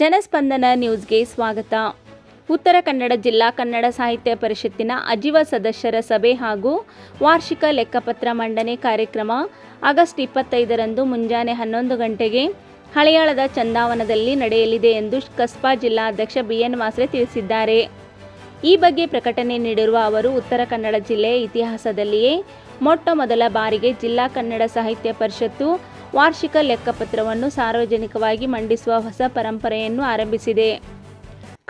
ಜನಸ್ಪಂದನ ನ್ಯೂಸ್ಗೆ ಸ್ವಾಗತ. ಉತ್ತರ ಕನ್ನಡ ಜಿಲ್ಲಾ ಕನ್ನಡ ಸಾಹಿತ್ಯ ಪರಿಷತ್ತಿನ ಅಜೀವ ಸದಸ್ಯರ ಸಭೆ ಹಾಗೂ ವಾರ್ಷಿಕ ಲೆಕ್ಕಪತ್ರ ಮಂಡನೆ ಕಾರ್ಯಕ್ರಮ ಆಗಸ್ಟ್ ಇಪ್ಪತ್ತೈದರಂದು ಮುಂಜಾನೆ ಹನ್ನೊಂದು ಗಂಟೆಗೆ ಹಳೆಯಾಳದ ಚಂದಾವನದಲ್ಲಿ ನಡೆಯಲಿದೆ ಎಂದು ಕಸ್ಬಾ ಜಿಲ್ಲಾಧ್ಯಕ್ಷ ಬಿಎನ್ ಮಾಸ್ರೆ ತಿಳಿಸಿದ್ದಾರೆ. ಈ ಬಗ್ಗೆ ಪ್ರಕಟಣೆ ನೀಡಿರುವ ಅವರು, ಉತ್ತರ ಕನ್ನಡ ಜಿಲ್ಲೆಯ ಇತಿಹಾಸದಲ್ಲಿಯೇ ಮೊಟ್ಟ ಮೊದಲ ಬಾರಿಗೆ ಜಿಲ್ಲಾ ಕನ್ನಡ ಸಾಹಿತ್ಯ ಪರಿಷತ್ತು ವಾರ್ಷಿಕ ಲೆಕ್ಕಪತ್ರವನ್ನು ಸಾರ್ವಜನಿಕವಾಗಿ ಮಂಡಿಸುವ ಹೊಸ ಪರಂಪರೆಯನ್ನು ಆರಂಭಿಸಿದೆ.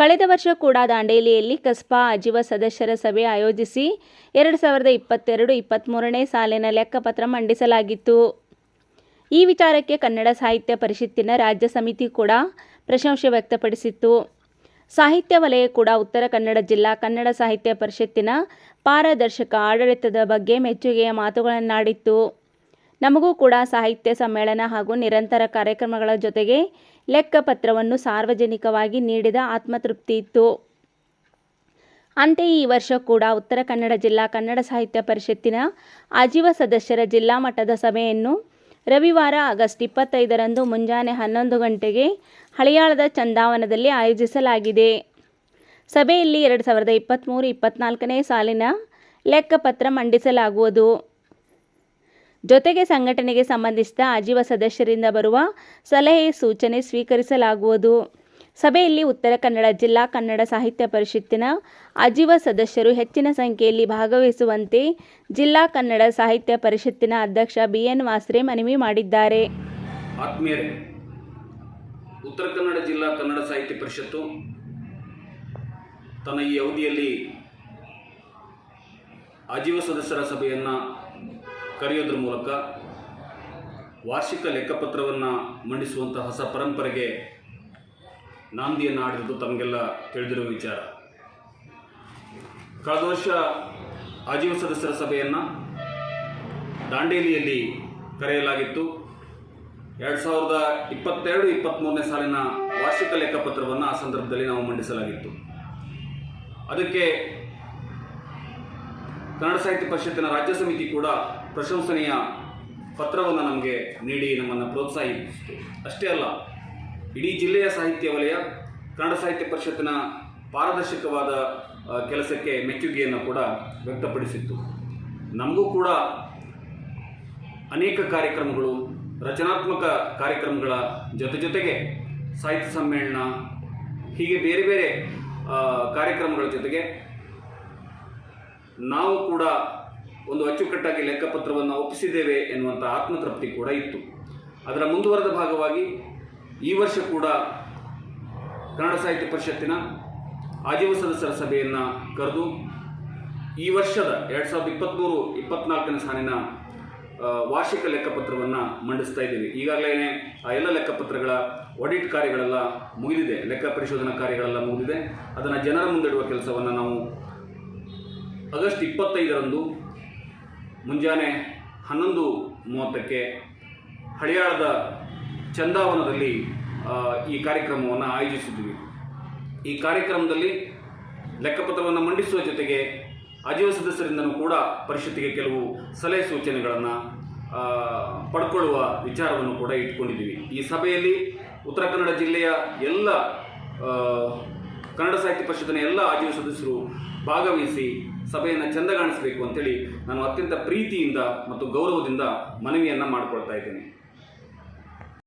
ಕಳೆದ ವರ್ಷ ಕೂಡ ದಾಂಡೇಲಿಯಲ್ಲಿ ಕಸ್ಪಾ ಅಜೀವ ಸದಸ್ಯರ ಸಭೆ ಆಯೋಜಿಸಿ ಎರಡು ಸಾವಿರದ ಇಪ್ಪತ್ತೆರಡು ಇಪ್ಪತ್ತ್ಮೂರನೇ ಸಾಲಿನ ಲೆಕ್ಕಪತ್ರ ಮಂಡಿಸಲಾಗಿತ್ತು. ಈ ವಿಚಾರಕ್ಕೆ ಕನ್ನಡ ಸಾಹಿತ್ಯ ಪರಿಷತ್ತಿನ ರಾಜ್ಯ ಸಮಿತಿ ಕೂಡ ಪ್ರಶಂಸೆ ವ್ಯಕ್ತಪಡಿಸಿತ್ತು. ಸಾಹಿತ್ಯ ವಲಯ ಕೂಡ ಉತ್ತರ ಕನ್ನಡ ಜಿಲ್ಲಾ ಕನ್ನಡ ಸಾಹಿತ್ಯ ಪರಿಷತ್ತಿನ ಪಾರದರ್ಶಕ ಆಡಳಿತದ ಬಗ್ಗೆ ಮೆಚ್ಚುಗೆಯ ಮಾತುಗಳನ್ನಾಡಿತ್ತು. ನಮಗೂ ಕೂಡ ಸಾಹಿತ್ಯ ಸಮ್ಮೇಳನ ಹಾಗೂ ನಿರಂತರ ಕಾರ್ಯಕ್ರಮಗಳ ಜೊತೆಗೆ ಲೆಕ್ಕಪತ್ರವನ್ನು ಸಾರ್ವಜನಿಕವಾಗಿ ನೀಡಿದ ಆತ್ಮತೃಪ್ತಿ ಇತ್ತು. ಅಂತೆಯೇ ಈ ವರ್ಷ ಕೂಡ ಉತ್ತರ ಕನ್ನಡ ಜಿಲ್ಲಾ ಕನ್ನಡ ಸಾಹಿತ್ಯ ಪರಿಷತ್ತಿನ ಆಜೀವ ಸದಸ್ಯರ ಜಿಲ್ಲಾ ಮಟ್ಟದ ಸಭೆಯನ್ನು ರವಿವಾರ ಆಗಸ್ಟ್ ಇಪ್ಪತ್ತೈದರಂದು ಮುಂಜಾನೆ ಹನ್ನೊಂದು ಗಂಟೆಗೆ ಹಳಿಯಾಳದ ಚಂದಾವನದಲ್ಲಿ ಆಯೋಜಿಸಲಾಗಿದೆ. ಸಭೆಯಲ್ಲಿ ಎರಡು ಸಾವಿರದ ಇಪ್ಪತ್ತ್ಮೂರು ಇಪ್ಪತ್ತ್ನಾಲ್ಕನೇ ಸಾಲಿನ ಲೆಕ್ಕಪತ್ರ ಮಂಡಿಸಲಾಗುವುದು. ಜೊತೆಗೆ ಸಂಘಟನೆಗೆ ಸಂಬಂಧಿಸಿದ ಆಜೀವ ಸದಸ್ಯರಿಂದ ಬರುವ ಸಲಹೆ ಸೂಚನೆ ಸ್ವೀಕರಿಸಲಾಗುವುದು. ಸಭೆಯಲ್ಲಿ ಉತ್ತರ ಕನ್ನಡ, ಜಿಲ್ಲಾ ಕನ್ನಡ ಸಾಹಿತ್ಯ ಪರಿಷತ್ತಿನ ಆಜೀವ ಸದಸ್ಯರು ಹೆಚ್ಚಿನ ಸಂಖ್ಯೆಯಲ್ಲಿ ಭಾಗವಹಿಸುವಂತೆ ಜಿಲ್ಲಾ ಕನ್ನಡ ಸಾಹಿತ್ಯ ಪರಿಷತ್ತಿನ ಅಧ್ಯಕ್ಷ ಬಿಎನ್ ವಾಸ್ರೆ ಮನವಿ ಮಾಡಿದ್ದಾರೆ. ಆತ್ಮೀಯರೇ, ಉತ್ತರ ಕನ್ನಡ, ಜಿಲ್ಲಾ ಕನ್ನಡ ಸಾಹಿತ್ಯ ಪರಿಷತ್ತು ತನ್ನ ಈ ಅವಧಿಯಲ್ಲಿ ಆಜೀವ ಸದಸ್ಯರ ಸಭೆಯನ್ನು ಕರೆಯೋದ್ರ ಮೂಲಕ ವಾರ್ಷಿಕ ಲೆಕ್ಕಪತ್ರವನ್ನು ಮಂಡಿಸುವಂಥ ಹೊಸ ಪರಂಪರೆಗೆ ನಾಂದಿಯನ್ನು ಹಾಡಿದುದು ತಮಗೆಲ್ಲ ತಿಳಿದಿರುವ ವಿಚಾರ. ಕಳೆದ ವರ್ಷ ಆಜೀವ ಸದಸ್ಯರ ಸಭೆಯನ್ನು ದಾಂಡೇಲಿಯಲ್ಲಿ ಕರೆಯಲಾಗಿತ್ತು. ಎರಡು ಸಾವಿರದ ಇಪ್ಪತ್ತೆರಡು ಇಪ್ಪತ್ತ್ಮೂರನೇ ಸಾಲಿನ ವಾರ್ಷಿಕ ಲೆಕ್ಕಪತ್ರವನ್ನು ಆ ಸಂದರ್ಭದಲ್ಲಿ ನಾವು ಮಂಡಿಸಲಾಗಿತ್ತು. ಅದಕ್ಕೆ ಕನ್ನಡ ಸಾಹಿತ್ಯ ಪರಿಷತ್ತಿನ ರಾಜ್ಯ ಸಮಿತಿ ಕೂಡ ಪ್ರಶಂಸನೀಯ ಪತ್ರವನ್ನು ನಮಗೆ ನೀಡಿ ನಮ್ಮನ್ನು ಪ್ರೋತ್ಸಾಹಿಸಿತು. ಅಷ್ಟೇ ಅಲ್ಲ, ಇಡೀ ಜಿಲ್ಲೆಯ ಸಾಹಿತ್ಯ ವಲಯ, ಕನ್ನಡ ಸಾಹಿತ್ಯ ಪರಿಷತ್ತಿನ ಪಾರದರ್ಶಕವಾದ ಕೆಲಸಕ್ಕೆ ಮೆಚ್ಚುಗೆಯನ್ನು ಕೂಡ ವ್ಯಕ್ತಪಡಿಸಿತ್ತು. ನಮಗೂ ಕೂಡ ಅನೇಕ ಕಾರ್ಯಕ್ರಮಗಳು, ರಚನಾತ್ಮಕ ಕಾರ್ಯಕ್ರಮಗಳ ಜೊತೆ ಜೊತೆಗೆ ಸಾಹಿತ್ಯ ಸಮ್ಮೇಳನ, ಹೀಗೆ ಬೇರೆ ಬೇರೆ ಕಾರ್ಯಕ್ರಮಗಳ ಜೊತೆಗೆ ನಾವು ಕೂಡ ಒಂದು ಅಚ್ಚುಕಟ್ಟಾಗಿ ಲೆಕ್ಕಪತ್ರವನ್ನು ಒಪ್ಪಿಸಿದ್ದೇವೆ ಎನ್ನುವಂಥ ಆತ್ಮತೃಪ್ತಿ ಕೂಡ ಇತ್ತು. ಅದರ ಮುಂದುವರೆದ ಭಾಗವಾಗಿ ಈ ವರ್ಷ ಕೂಡ ಕನ್ನಡ ಸಾಹಿತ್ಯ ಪರಿಷತ್ತಿನ ಆಜೀವ ಸದಸ್ಯರ ಸಭೆಯನ್ನು ಕರೆದು ಈ ವರ್ಷದ ಎರಡು ಸಾವಿರದ ಇಪ್ಪತ್ತ್ಮೂರು ಇಪ್ಪತ್ನಾಲ್ಕನೇ ಸಾಲಿನ ವಾರ್ಷಿಕ ಲೆಕ್ಕಪತ್ರವನ್ನು ಮಂಡಿಸ್ತಾ ಇದ್ದೀವಿ. ಈಗಾಗಲೇ ಆ ಎಲ್ಲ ಲೆಕ್ಕಪತ್ರಗಳ ಆಡಿಟ್ ಕಾರ್ಯಗಳೆಲ್ಲ ಮುಗಿದಿದೆ. ಲೆಕ್ಕ ಪರಿಶೋಧನಾ ಕಾರ್ಯಗಳೆಲ್ಲ ಮುಗಿದಿದೆ. ಅದನ್ನು ಜನರ ಮುಂದಿಡುವ ಕೆಲಸವನ್ನು ನಾವು ಆಗಸ್ಟ್ ಇಪ್ಪತ್ತೈದರಂದು ಮುಂಜಾನೆ ಹನ್ನೊಂದು ಮೂವತ್ತಕ್ಕೆ ಹಳಿಯಾಳದ ಚಂದಾವನದಲ್ಲಿ ಈ ಕಾರ್ಯಕ್ರಮವನ್ನು ಆಯೋಜಿಸಿದ್ವಿ. ಈ ಕಾರ್ಯಕ್ರಮದಲ್ಲಿ ಲೆಕ್ಕಪತ್ರವನ್ನು ಮಂಡಿಸುವ ಜೊತೆಗೆ ಆಜೀವ ಸದಸ್ಯರಿಂದನೂ ಕೂಡ ಪರಿಷತ್ತಿಗೆ ಕೆಲವು ಸಲಹೆ ಸೂಚನೆಗಳನ್ನು ಪಡ್ಕೊಳ್ಳುವ ವಿಚಾರವನ್ನು ಕೂಡ ಇಟ್ಕೊಂಡಿದ್ದೀವಿ. ಈ ಸಭೆಯಲ್ಲಿ ಉತ್ತರ ಕನ್ನಡ ಜಿಲ್ಲೆಯ ಎಲ್ಲ ಕನ್ನಡ ಸಾಹಿತ್ಯ ಪರಿಷತ್ತಿನ ಎಲ್ಲ ಆಜೀವ ಸದಸ್ಯರು ಭಾಗವಹಿಸಿ ಸಭೆಯನ್ನು ಚಂದಗಾಣಿಸಬೇಕು ಅಂತೇಳಿ ನಾನು ಅತ್ಯಂತ ಪ್ರೀತಿಯಿಂದ ಮತ್ತು ಗೌರವದಿಂದ ಮನವಿಯನ್ನು ಮಾಡಿಕೊಳ್ತಾ ಇದ್ದೇನೆ.